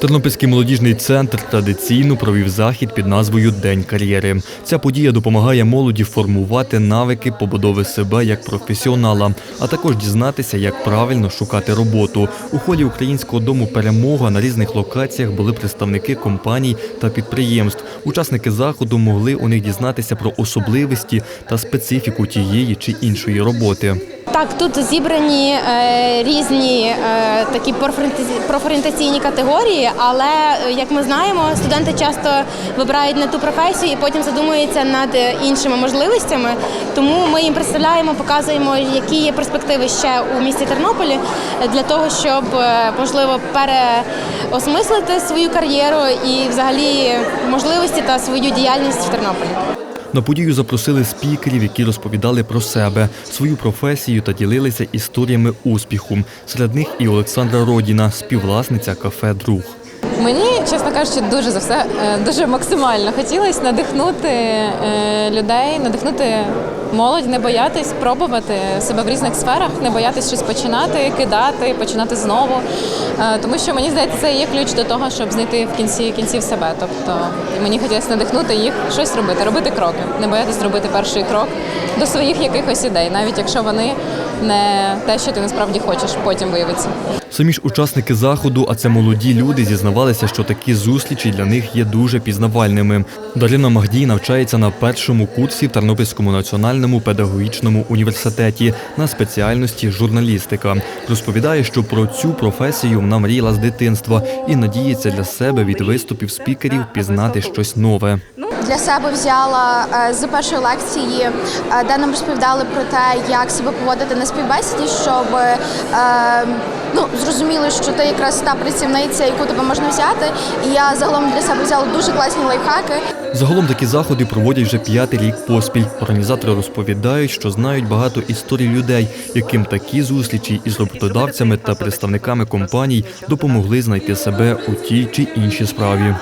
Тернопільський молодіжний центр традиційно провів захід під назвою День кар'єри. Ця подія допомагає молоді формувати навики побудови себе як професіонала, а також дізнатися, як правильно шукати роботу. У холі українського дому перемога на різних локаціях були представники компаній та підприємств. Учасники заходу могли у них дізнатися про особливості та специфіку тієї чи іншої роботи. Так, тут зібрані е, різні е, такі профорієнтаційні категорії, але е, як ми знаємо, студенти часто вибирають не ту професію і потім задумуються над е, іншими можливостями. Тому ми їм представляємо, показуємо, які є перспективи ще у місті Тернополі е, для того, щоб можливо переосмислити свою кар'єру і взагалі можливості та свою діяльність в Тернополі. На подію запросили спікерів, які розповідали про себе, свою професію та ділилися історіями успіху. Серед них і Олександра Родіна, співвласниця кафе Друг. Мені, чесно кажучи, дуже за все е, дуже максимально хотілося надихнути е, людей, надихнути молодь, не боятись пробувати себе в різних сферах, не боятись щось починати, кидати, починати знову. Е, Тому що мені здається, це є ключ до того, щоб знайти в кінці кінців себе. Тобто мені хотілося надихнути їх щось робити, робити кроки, не боятись зробити перший крок до своїх якихось ідей, навіть якщо вони не те, що ти насправді хочеш, потім виявиться. Самі ж учасники заходу, а це молоді люди, зізнавалися, що такі зустрічі для них є дуже пізнавальними. Дарина Магдій навчається на першому курсі в Тернопільському національному педагогічному університеті на спеціальності журналістика. Розповідає, що про цю професію вона мріяла з дитинства і надіється для себе від виступів спікерів пізнати щось нове. Для себе взяла е, з першої лекції, е, де нам розповідали про те, як себе поводити на співбесіді, щоб е, ну, зрозуміли, що ти якраз та працівниця, яку тебе можна взяти. І я загалом для себе взяла дуже класні лайфхаки. Загалом такі заходи проводять вже п'ятий рік поспіль. Організатори розповідають, що знають багато історій людей, яким такі зустрічі із роботодавцями та представниками компаній допомогли знайти себе у тій чи іншій справі.